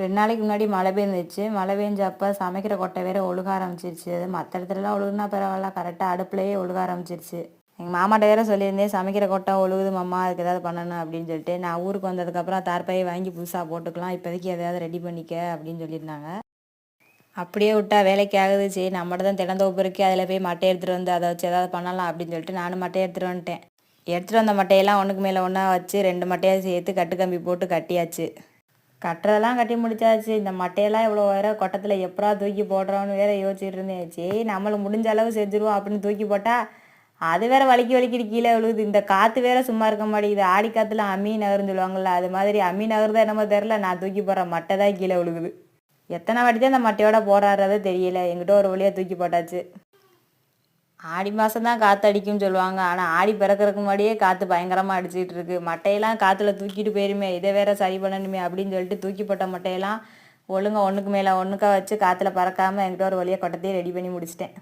ரெண்டு நாளைக்கு முன்னாடி மழை பெஞ்சிச்சு. மழை பெஞ்சப்போ சமைக்கிற கொட்டை வேற ஒழுக ஆரம்பிச்சிருச்சு. அது மற்ற இடத்துலலாம் ஒழுகுனா பரவாயில்ல. கரெக்டாக அடுப்புலேயே ஒழுக ஆரம்பிச்சிருச்சு. எங்கள் மாமாட்ட வேற சொல்லியிருந்தேன் சமைக்கிற கொட்டை ஒழுகுது மாமா அதுக்கு ஏதாவது பண்ணணும் அப்படின்னு சொல்லிட்டு. நான் ஊருக்கு வந்ததுக்கப்புறம் தார்பாயை வாங்கி புதுசாக போட்டுக்கலாம். இப்போதைக்கு எதாவது ரெடி பண்ணிக்க அப்படின்னு சொல்லியிருந்தாங்க. அப்படியே விட்டா வேலைக்கு ஆகுது. சரி நம்மகிட்ட தான் திறந்தோப்பு இருக்கு அதில் போய் மட்டை எடுத்துகிட்டு வந்து அதை வச்சு ஏதாவது பண்ணலாம் அப்படின்னு சொல்லிட்டு நானும் மட்டை எடுத்துகிட்டு வந்துட்டேன். எடுத்துகிட்டு வந்த மட்டையெல்லாம் ஒன்றுக்கு மேலே ஒன்றா வச்சு ரெண்டு மட்டையாக சேர்த்து கட்டு கம்பி போட்டு கட்டியாச்சு. கட்டுறதெல்லாம் கட்டி முடிச்சாச்சு. இந்த மட்டையெல்லாம் இவ்வளோ வேற கொட்டத்தில் எப்படா தூக்கி போடுறோன்னு வேற யோசிச்சுட்டு இருந்தேன். சரி நம்மளை முடிஞ்ச அளவு செஞ்சுருவோம் அப்படின்னு தூக்கி போட்டால் அது வேற வலிக்கி வலிக்கிட்டு கீழே விழுகுது இந்த காற்று வேற சும்மா இருக்க மாட்டேங்குது. ஆடி காற்றுல அம்மி நகர்னு சொல்லுவாங்கள்ல அது மாதிரி அம்மி நகர்தான் என்னமோ தெரில நான் தூக்கி போடுற மட்டை தான் கீழே விழுகுது எத்தனை வாட்டி தான் இந்த மட்டையோட போராடுறதே தெரியல. எங்கிட்ட ஒரு வழியாக தூக்கி போட்டாச்சு. ஆடி மாதம் தான் காற்று அடிக்கும்னு சொல்லுவாங்க. ஆனால் ஆடி பிறக்கிறதுக்கு முன்னாடியே காற்று பயங்கரமாக அடிச்சிட்டு இருக்கு மட்டையெல்லாம் காற்றுல தூக்கிட்டு போயிருமே இதை வேற சரி பண்ணணுமே அப்படின்னு சொல்லிட்டு தூக்கிப்பட்ட மட்டையெல்லாம் ஒழுங்கா ஒன்றுக்கு மேலே ஒன்றுக்கா வச்சு காற்றுல பறக்காமல் என்கிட்ட ஒரு வழியாக கொட்டத்தையே ரெடி பண்ணி முடிச்சிட்டேன்.